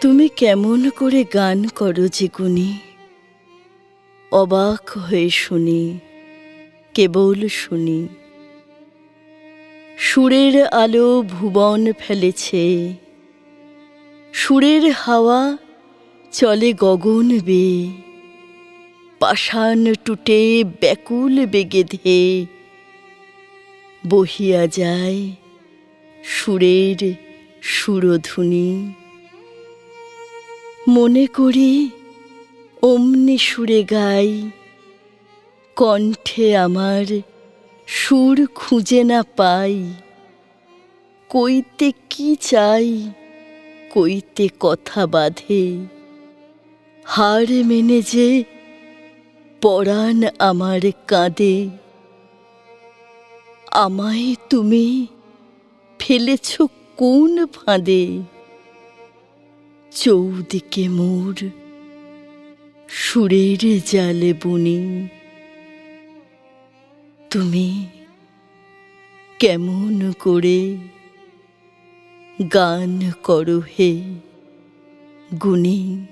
তুমি কেমন করে গান করো যে গুনি অবাক হয়ে শুনি, কেবল শুনি। সুরের আলো ভুবন ফেলেছে, সুরের হাওয়া চলে গগন বে পাষাণ টুটে ব্যাকুল বেগে ধে, বহিয়া যায় সুরের সুরধুনি মনে করি অমনি সুরে গাই। কণ্ঠে আমার সুর খুঁজে না পাই। কইতে কি চাই, কইতে কথা বাঁধে। হার মেনে যে পরাণ আমার কাঁদে। আমায় তুমি ফেলেছ কোন ফাঁদে? চৌদিকে মোর সুরের জালে বুনি। তুমি কেমন করে গান করো হে গুণী?